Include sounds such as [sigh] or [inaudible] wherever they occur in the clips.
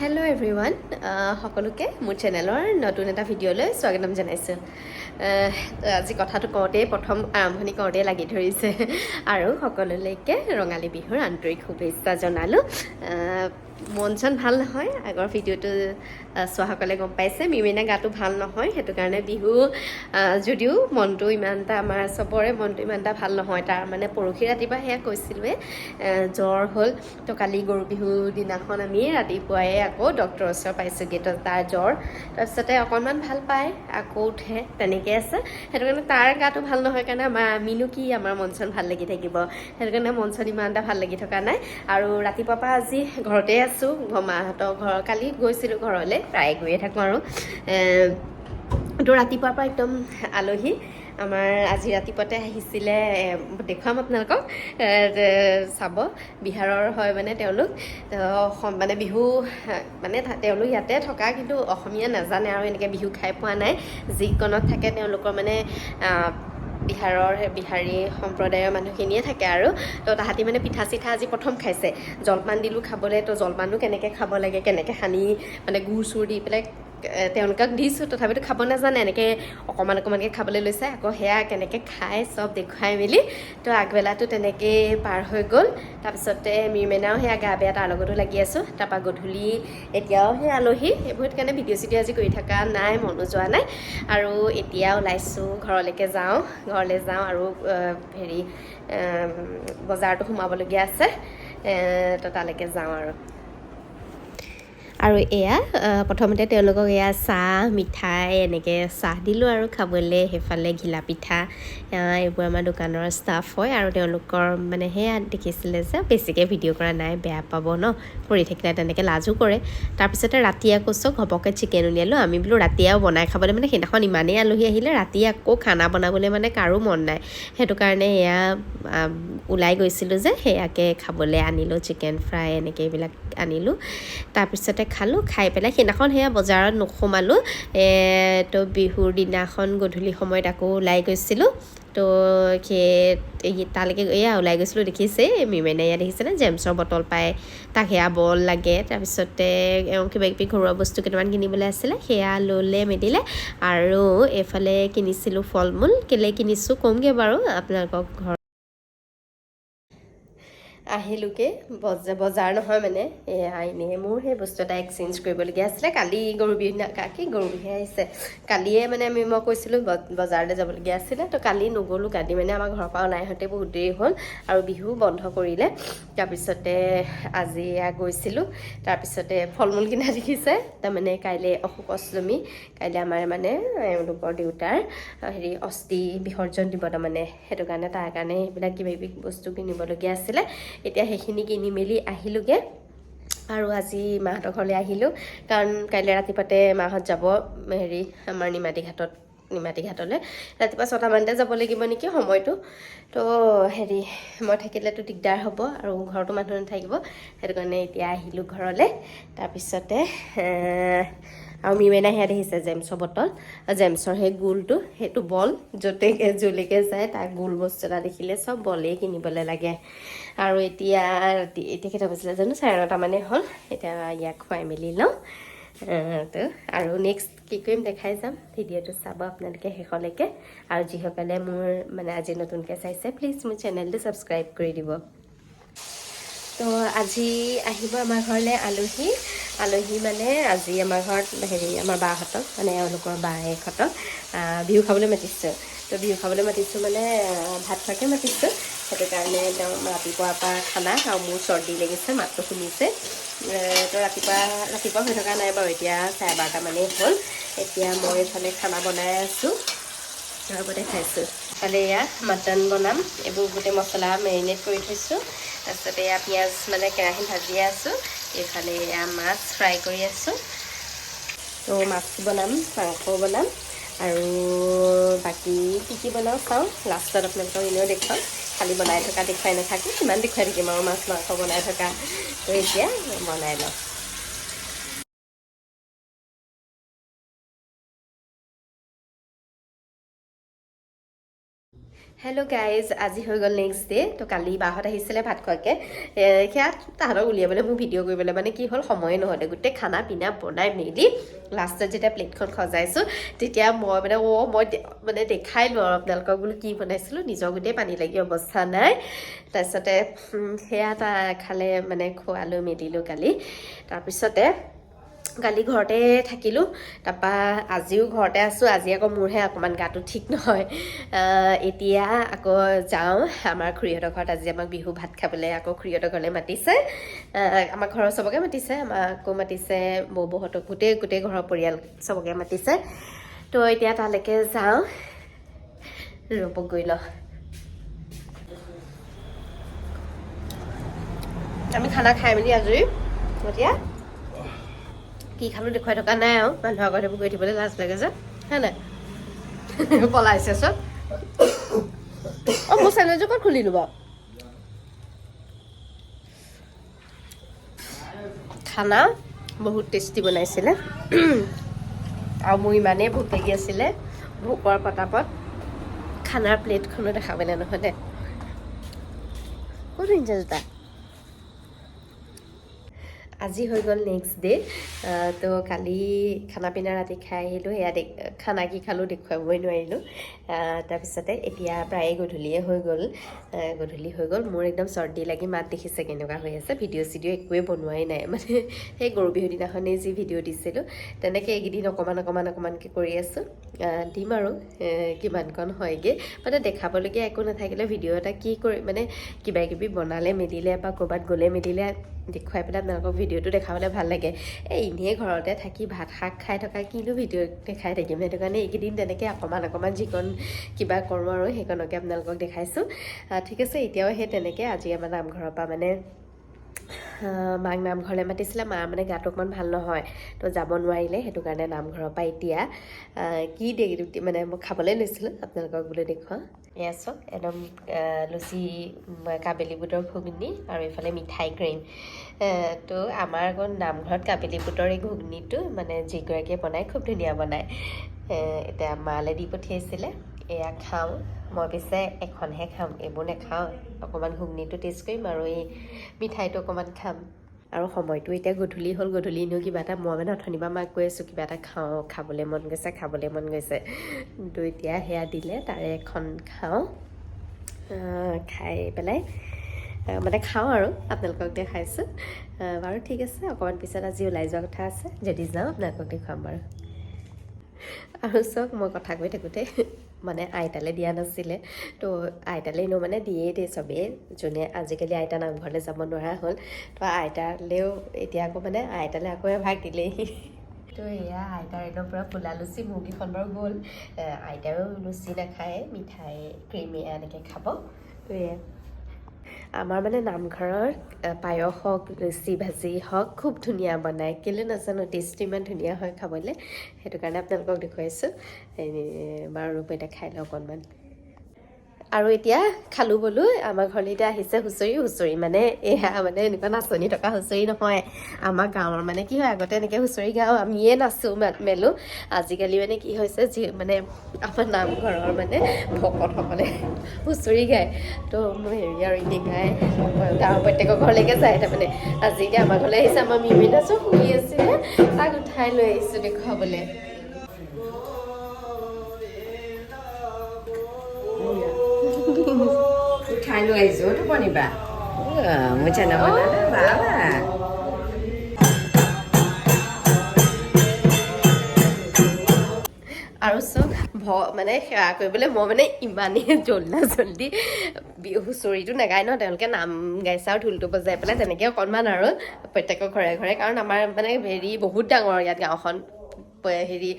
Hello everyone সকলোকে মোৰ চেনেলৰ নতুন এটা ভিডিঅ'লৈ স্বাগতম জনাইছোঁ। আহ, আজি কথাটো কওঁতেই প্ৰথম আৰম্ভণি কৰোঁতেই লাগি ধৰিছে। [laughs] আৰু সকলোলৈকে ৰঙালী বিহুৰ আন্তৰিক শুভেচ্ছা জনালোঁ। আহ, মন চন ভাল নহয়। আগৰ ভিডিঅ'টো চোৱাসকলে গম পাইছে। মিমিনা গাটো ভাল নহয় সেইটো কাৰণে বিহু যদিও মনটো ইমান এটা আমাৰ চবৰে মনটো ইমান এটা ভাল নহয়। তাৰ মানে পৰহি ৰাতিপুৱা সেয়া কৈছিলোঁৱে জ্বৰ হ'ল। তো কালি গৰু বিহুৰ দিনাখন আমি ৰাতিপুৱাই আকৌ ডক্টৰৰ ওচৰ পাইছোঁগৈ তো তাৰ জ্বৰ। তাৰপিছতে অকণমান ভাল পায় আকৌ উঠে তেনেকৈ আছে। সেইটো কাৰণে তাৰ গাটো ভাল নহয় কাৰণে আমাৰ আমিনো কি আমাৰ মন চন ভাল লাগি থাকিব। সেইটো কাৰণে মন চন ইমান এটা ভাল লাগি থকা নাই। আৰু ৰাতিপুৱাৰ পৰা আজি ঘৰতে আছোঁ। মাহঁতৰ ঘৰ কালি গৈছিলোঁ ঘৰলৈ প্ৰায় গৈয়ে থাকোঁ আৰু। তো ৰাতিপুৱাৰ পৰা একদম আলহী আমাৰ আজি ৰাতিপুৱাতে আহিছিলে দেখুৱাম আপোনালোকক চাব বিহাৰৰ হয় মানে তেওঁলোক অসম মানে বিহু মানে তেওঁলোক ইয়াতে থকা কিন্তু অসমীয়া নাজানে আৰু এনেকৈ বিহু খাই পোৱা নাই যিকণত থাকে তেওঁলোকৰ মানে বিহাৰৰ বিহাৰী সম্প্ৰদায়ৰ মানুহখিনিয়ে থাকে আৰু। তো তাহাঁতি মানে পিঠা চিঠা আজি প্ৰথম খাইছে। জলপান দিলোঁ খাবলৈ তো জলপানটো কেনেকৈ খাব লাগে কেনেকৈ সানি মানে গুৰ চুৰ দি পেলাই তেওঁলোকক দিছোঁ তথাপিতো খাব নাজানে এনেকৈ অকণমান অকণমানকৈ খাবলৈ লৈছে আকৌ সেয়া কেনেকৈ খাই চব দেখুৱাই মেলি তো আগবেলাটো তেনেকেই পাৰ হৈ গ'ল। তাৰপিছতে মিৰমেনাও সেয়া গা বেয়া তাৰ লগতো লাগি আছোঁ। তাৰপৰা গধূলি এতিয়াও সেই আলহী এইবোৰত কাৰণে ভিডিঅ' চিডিঅ' আজি কৰি থকা নাই মনো যোৱা নাই। আৰু এতিয়া ওলাইছোঁ ঘৰলৈকে যাওঁ ঘৰলৈ যাওঁ আৰু হেৰি আহ, বজাৰতো সোমাবলগীয়া আছে তো তালৈকে যাওঁ আৰু। আৰু এয়া প্ৰথমতে তেওঁলোকক এয়া চাহ মিঠাই এনেকৈ চাহ দিলোঁ আৰু খাবলৈ। সেইফালে ঘিলা পিঠা এইবোৰ আমাৰ দোকানৰ ষ্টাফ হয় আৰু তেওঁলোকৰ মানে সেয়া দেখিছিলে যে বেছিকৈ ভিডিঅ' কৰা নাই বেয়া পাব ন কৰি থাকিলে তেনেকৈ লাজো কৰে। তাৰপিছতে ৰাতি আকৌ চক ঘপককৈ চিকেন উলিয়ালোঁ। আমি বোলো ৰাতি আৰু বনাই খাবলৈ মানে সেইদিনাখন ইমানেই আলহী আহিলে ৰাতি আকৌ খানা বনাবলৈ মানে কাৰো মন নাই। সেইটো কাৰণে এয়া ওলাই গৈছিলোঁ যে সেয়াকে খাবলৈ আনিলোঁ চিকেন ফ্ৰাই এনেকৈ এইবিলাক আনিলোঁ। তাৰপিছতে খালোঁ খাই পেলাই সেইদিনাখন সেয়া বজাৰত নোসোমালোঁ তো বিহুৰ দিনাখন গধূলি সময়ত আকৌ ওলাই গৈছিলোঁ। তো সেই তালৈকে এয়া ওলাই গৈছিলোঁ দেখিছে মিমেনে এয়া দেখিছেনে জেমছৰ বটল পায় তাক সেয়া বল লাগে। তাৰপিছতে এওঁ কিবা কিবি ঘৰুৱা বস্তু কেইটামান কিনিবলৈ আছিলে সেয়া ল'লে মেলিলে। আৰু এইফালে কিনিছিলোঁ ফল মূল কেলৈ কিনিছোঁ ক'মগৈ বাৰু আপোনালোকক ঘৰ আহিলোঁগৈ। বজাৰ বজাৰ নহয় মানে। এয়া এনেই মোৰ সেই বস্তু এটা এক্সচেঞ্জ কৰিবলগীয়া আছিলে। কালি গৰু বিহু দিনা কা- গৰু বিহুহে আহিছে? কালিয়ে মানে আমি মই কৈছিলোঁ বজাৰলৈ যাবলগীয়া আছিলে। তো কালি নগ'লোঁ। কালি মানে আমাৰ ঘৰৰ পৰা ওলাই আহোঁতে বহুত দেৰি হ'ল আৰু বিহু বন্ধ কৰিলে। তাৰপিছতে আজি এয়া গৈছিলোঁ। তাৰপিছতে ফল মূল কিনা দেখিছে। তাৰমানে কাইলৈ অশোক অষ্টমী। কাইলৈ আমাৰ মানে এওঁলোকৰ দেউতাৰ হেৰি অস্থি বিসৰ্জন দিব তাৰমানে। সেইটো কাৰণে তাৰ কাৰণে সেইবিলাক কিবা কিবি বস্তু কিনিবলগীয়া আছিলে। এতিয়া সেইখিনি কিনি মেলি আহিলোঁগৈ। আৰু আজি মাহঁতৰ ঘৰলৈ আহিলোঁ। কাৰণ কাইলৈ ৰাতিপুৱাতে মাহঁত যাব হেৰি আমাৰ নিমাতী ঘাটত নিমাতী ঘাটলৈ ৰাতিপুৱা ছটামানতে যাব লাগিব নেকি সময়টো। তো হেৰি মই থাকিলেতো দিগদাৰ হ'ব আৰু ঘৰতো মানুহ নাথাকিব। সেইটো কাৰণে এতিয়া আহিলোঁ ঘৰলৈ। তাৰপিছতে আৰু মিমেনা সেয়া দেখিছে জেমছৰ বটল। জেমছৰ সেই গোলটো সেইটো বল য'তে য'লৈকে যায় তাৰ গোল বস্তু এটা দেখিলে চব বলেই কিনিবলৈ লাগে। আৰু এতিয়া ৰাতি কেইটা বাজিলে জানো? চাৰে নটামানেই হ'ল। এতিয়া ইয়াক খুৱাই মেলি লওঁ। তো আৰু নেক্সট কি কৰিম দেখাই যাম। ভিডিঅ'টো চাব আপোনালোকে শেষলৈকে। আৰু যিসকলে মোৰ মানে আজি নতুনকৈ চাইছে প্লিজ মোৰ চেনেলটো ছাবস্ক্ৰাইব কৰি দিব। তো আজি আহিব আমাৰ ঘৰলৈ আলহী। আলহী মানে আজি আমাৰ ঘৰত হেৰি, আমাৰ বাহঁতক মানে এওঁলোকৰ বায়েকহঁতক বিহু খাবলৈ মাতিছোঁ। তো বিহু খাবলৈ মাতিছোঁ মানে ভাত খোৱাকৈ মাতিছোঁ। সেইটো কাৰণে তেওঁ ৰাতিপুৱাৰ পৰা খানা আৰু মোৰ চৰ্দি লাগিছে, মাতটো শুনিছে। তো ৰাতিপুৱা ৰাতিপুৱা হৈ থকা নাই বাৰু, এতিয়া চাৰে বাৰটামানেই হ'ল। এতিয়া মই এইফালে খানা বনাই আছোঁ লগতে খাইছোঁ। ইফালে এয়া, মাটন বনাম। এইবোৰ গোটেই মছলা মেৰিনেট কৰি থৈছোঁ। তাৰপিছতে এয়া পিঁয়াজ মানে কেৰাহীত ভাজিয়ে আছোঁ এইফালে এয়া মাছ ফ্ৰাই কৰি আছোঁ। তো মাছটো বনাম মাংসও বনাম আৰু বাকী কি কি বনাওঁ চাওঁ। লাষ্টত আপোনালোকক এনেও দেখুৱাম। খালি বনাই থকা দেখুৱাই নাথাকোঁ কিমান দেখুৱাই থাকিম আৰু মাছ মাংস বনাই থকা। তো এতিয়া বনাই লওঁ। হেল্ল' গাইজ আজি হৈ গ'ল নেক্সট ডে তো কালি বাহঁত আহিছিলে ভাত খোৱাকৈ। সেয়া তাহাঁতক উলিয়াবলৈ মোৰ ভিডিঅ' কৰিবলৈ মানে কি হ'ল সময়ে নহ'লে গোটেই খানা পিনা বনাই মেলি লাষ্টত যেতিয়া প্লেটখন সজাইছোঁ তেতিয়া মই মানে অ' মই মানে দেখাই লওঁ আৰু আপোনালোকক বোলো কি বনাইছিলোঁ। নিজৰ গোটেই পানী লাগি অৱস্থা নাই। তাৰপিছতে সেয়া তাৰ খালে মানে খোৱালোঁ মেলিলোঁ কালি। তাৰপিছতে কালি ঘৰতে থাকিলোঁ তাৰপৰা আজিও ঘৰতে আছোঁ আজি আকৌ মোৰহে অকণমান গাটো ঠিক নহয়। এতিয়া আকৌ যাওঁ আমাৰ খুৰীহঁতৰ ঘৰত আজি আমাক বিহু ভাত খাবলৈ আকৌ খুৰীহঁতৰ ঘৰলৈ মাতিছে। আমাৰ ঘৰৰ চবকে মাতিছে আমাকো মাতিছে বৌবৌহঁতক গোটেই গোটেই ঘৰৰ পৰিয়াল চবকে মাতিছে। তো এতিয়া তালৈকে যাওঁ ৰ'ব গৈ লওঁ আমি খানা খাই মেলি আজৰি এতিয়া? কি খালো দেখুৱাই থকা নাই আৰু। মানুহৰ আগত সেইবোৰ গৈ থাকিবলৈ লাজ লাগে যে হয় নাই? [laughs] পলাইছে চব। অঁ মোৰ চেনেলযোৰ ক'ত খুলিলোঁ বাৰু? খানা বহুত টেষ্টি বনাইছিলে। [clears throat] আৰু মোৰ ইমানেই ভোক লাগি আছিলে। ভোকৰ পতাপত খানাৰ প্লেটখনো দেখাবলৈ নহ'লে ক'ত শুনিছে জোতা? আজি হৈ গ'ল নেক্সট ডে তো কালি খানা পিনা ৰাতি খাই আহিলোঁ সেয়া দে খানা কি খালোঁ দেখুৱাবই নোৱাৰিলোঁ। তাৰপিছতে এতিয়া প্ৰায়ে গধূলিয়ে হৈ গ'ল গধূলি হৈ গ'ল। মোৰ একদম চৰ্দি লাগি মাত দেখিছে কেনেকুৱা হৈ আছে ভিডিঅ' চিডিঅ' একোৱেই বনোৱাই নাই। মানে সেই গৰু বিহুৰ দিনাখনেই যি ভিডিঅ' দিছিলোঁ তেনেকৈ এইকেইদিন অকণমান অকণমান অকণমানকৈ কৰি আছোঁ। দিম আৰু কিমানকণ হয়গৈ। মানে দেখাবলগীয়া একো নাথাকিলে ভিডিঅ' এটা কি কৰি মানে কিবা কিবি বনালে মেলিলে বা ক'ৰবাত গ'লে মেলিলে দেখুৱাই পেলাই আপোনালোকক ভিডিঅ'টো দেখাবলৈ ভাল লাগে। এই এনেই ঘৰতে থাকি ভাত শাক খাই থকা কিনো ভিডিঅ' দেখাই থাকিম? সেইটো কাৰণে এইকেইদিন তেনেকৈ অকণমান অকণমান যিকণ কিবা কৰোঁ আৰু সেইকণকে আপোনালোকক দেখাইছোঁ। ঠিক আছে এতিয়াও সেই তেনেকৈ আজি আমাৰ নামঘৰৰ পৰা মানে মাক নামঘৰলৈ মাতিছিলে মাৰ মানে গাটো অকণমান ভাল নহয় তো যাব নোৱাৰিলে সেইটো কাৰণে নামঘৰৰ পৰা এতিয়া কি দে মানে মই খাবলৈ লৈছিলোঁ আপোনালোকক বোলো দেখুৱাওঁ। চাওক একদম আহ, লুচি কাবেলী বুটৰ ঘুগুনি আৰু এইফালে মিঠাই ক্ৰীম তো আমাৰ আকৌ নামঘৰত কাবেলী বুটৰ এই ঘুগুনিটো মানে যিগৰাকীয়ে বনায় খুব ধুনীয়া বনায় এতিয়া মালে দি পঠিয়াইছিলে। এয়া খাওঁ। মই পিছে এখনহে খাম। এইবোৰ নাখাওঁ। অকণমান ঘুগনিটো টেষ্ট কৰিম আৰু এই মিঠাইটো অকণমান খাম। আৰু সময়টো এতিয়া গধূলি হ'ল গধূলি এনেও কিবা এটা মই মানে অথনিৰ পৰা মাক কৈ আছোঁ কিবা এটা খাওঁ খাবলৈ মন গৈছে খাবলৈ মন গৈছে। তো এতিয়া সেয়া দিলে তাৰে এখন খাওঁ। খাই পেলাই মানে খাওঁ আৰু আপোনালোকক দেখাইছোঁ। বাৰু ঠিক আছে অকণমান পিছত আজি ওলাই যোৱা কথা আছে যদি যাওঁ আপোনালোকক দেখুৱাম বাৰু। আৰু চাওক মই কথা কৈ থাকোঁতে মানে আইতালৈ দিয়া নাছিলে। তো আইতালৈ এনেও মানে দিয়েই দেই চবেই। যোনে আজিকালি আইতা নামঘৰলৈ যাব নোৱাৰা হ'ল। তো আইতালৈও এতিয়া আকৌ মানে আইতালৈ আকৌ এভাগ দিলেহি তো এয়া আইতাৰ একদম পূৰা ফুলা লুচি মুৰ্গীখন বাৰু গ'ল। এ, আইতাও লুচি নাখায় মিঠাই ক্ৰীম এনেকৈ খাব। তো এয়া। আমাৰ মানে নামঘৰৰ পায়স হওক লুচি ভাজি হওক খুব ধুনীয়া বনায়। কেলৈ নাজানো টেষ্টটো ইমান ধুনীয়া হয় খাবলৈ। সেইটো কাৰণে আপোনালোকক দেখুৱাইছোঁ। বাৰু ৰূপ এতিয়া খাই লওঁ অকণমান। আৰু এতিয়া খালোঁ বোলো আমাৰ ঘৰলৈ এতিয়া আহিছে হুঁচৰি হুঁচৰি মানে এয়া মানে এনেকুৱা নাচনি থকা হুঁচৰি নহয়। আমাৰ গাঁৱৰ মানে কি হয় আগতে এনেকৈ হুঁচৰি গাওঁ আমিয়ে নাচোঁ মেলোঁ। আজিকালি মানে কি হৈছে যি মানে আমাৰ নামঘৰৰ মানে ভকতসকলে হুঁচৰি গায়। তো মই হেৰি আৰু এনেই গাই গাঁৱৰ প্ৰত্যেকৰ ঘৰলৈকে যায় তাৰমানে। আজি এতিয়া আমাৰ ঘৰলৈ আহিছে আমাৰ মিমিনা চব শুই আছিলে তাক উঠাই লৈ আহিছোঁ দেখুৱাবলৈ। উঠাই লৈ আহিছো টোপনিবা মোৰ চেনা বাবা আৰু চব ভ মানে সেৱা কৰিবলৈ মই মানে ইমানেই জল্দা জল্দি হুঁচৰিটো নাগায় ন তেওঁলোকে নাম গাইছে আৰু ঢোলটো বজাই পেলাই তেনেকৈ অকণমান আৰু প্ৰত্যেকৰ ঘৰে ঘৰে কাৰণ আমাৰ মানে হেৰি বহুত ডাঙৰ ইয়াত গাঁওখন হেৰি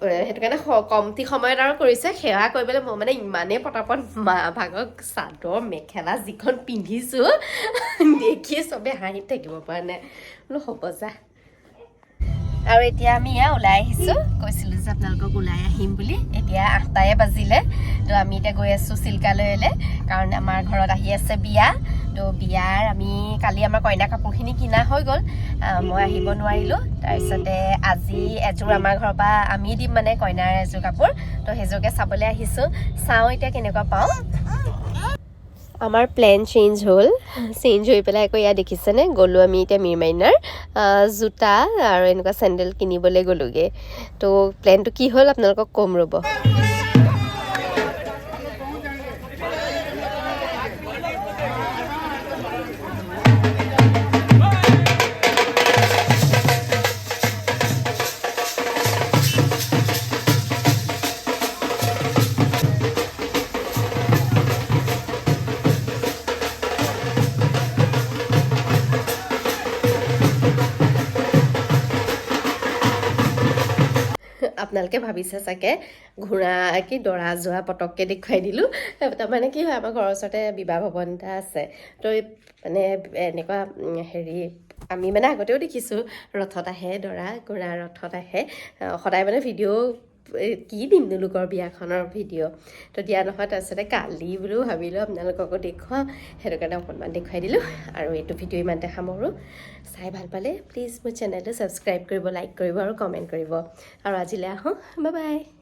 সেইটো কাৰণে কমটি সময়ত আৰু কৰিছে। সেৱা কৰিবলৈ মই মানে ইমানেই পতাপত মা ভাগক চাদৰ মেখেলা যিখন পিন্ধিছোঁ [laughs] দেখি চবে হাঁহিত থাকিব পৰা নাই। বোলো হ'ব যা। আৰু এতিয়া আমি এয়া ওলাই আহিছোঁ। কৈছিলোঁ যে আপোনালোকক ওলাই আহিম বুলি। এতিয়া আঠটাই বাজিলে। তো আমি এতিয়া গৈ আছোঁ চিল্কালয়লৈ কাৰণ আমাৰ ঘৰত আহি আছে বিয়া। তো বিয়াৰ আমি কালি আমাৰ কইনা কাপোৰখিনি কিনা হৈ গ'ল। মই আহিব নোৱাৰিলোঁ। তাৰপিছতে আজি এযোৰ আমাৰ ঘৰৰ পৰা আমি দিম মানে কইনাৰ এযোৰ কাপোৰ। তো সেইযোৰকে চাবলৈ আহিছোঁ। চাওঁ এতিয়া কেনেকুৱা পাওঁ। আমাৰ প্লেন চেঞ্জ হ'ল। চেঞ্জ হৈ পেলাই আকৌ ইয়াত দেখিছেনে? গ'লোঁ আমি এতিয়া মিৰমাইনাৰ জোতা আৰু এনেকুৱা চেণ্ডেল কিনিবলৈ গ'লোগৈ। তো প্লেনটো কি হ'ল? আপোনালোকক ক'ম ৰ'ব। আপোনালোকে ভাবিছে চাগে ঘোঁৰা কি দৰা যোৱা পটককৈ দেখুৱাই দিলোঁ। তাৰমানে কি হয় আমাৰ ঘৰৰ ওচৰতে বিবাহ ভৱন এটা আছে। তো মানে এনেকুৱা হেৰি আমি মানে আগতেও দেখিছোঁ ৰথত আহে দৰা ঘোঁৰা ৰথত আহে। সদায় মানে ভিডিঅ' কি দিমনো লোকৰ বিয়াখনৰ ভিডিঅ' তো দিয়া নহয় তাৰপিছতে কালি বোলো ভাবিলোঁ আপোনালোককো দেখুৱাওঁ। সেইটো কাৰণে অকণমান দেখুৱাই দিলোঁ আৰু এইটো ভিডিঅ' ইমানতে সামৰোঁ চাই ভাল পালে প্লিজ মোৰ চেনেলটো ছাবস্ক্ৰাইব কৰিব লাইক কৰিব আৰু কমেণ্ট কৰিব। আৰু আজিলৈ আহোঁ। Bye bye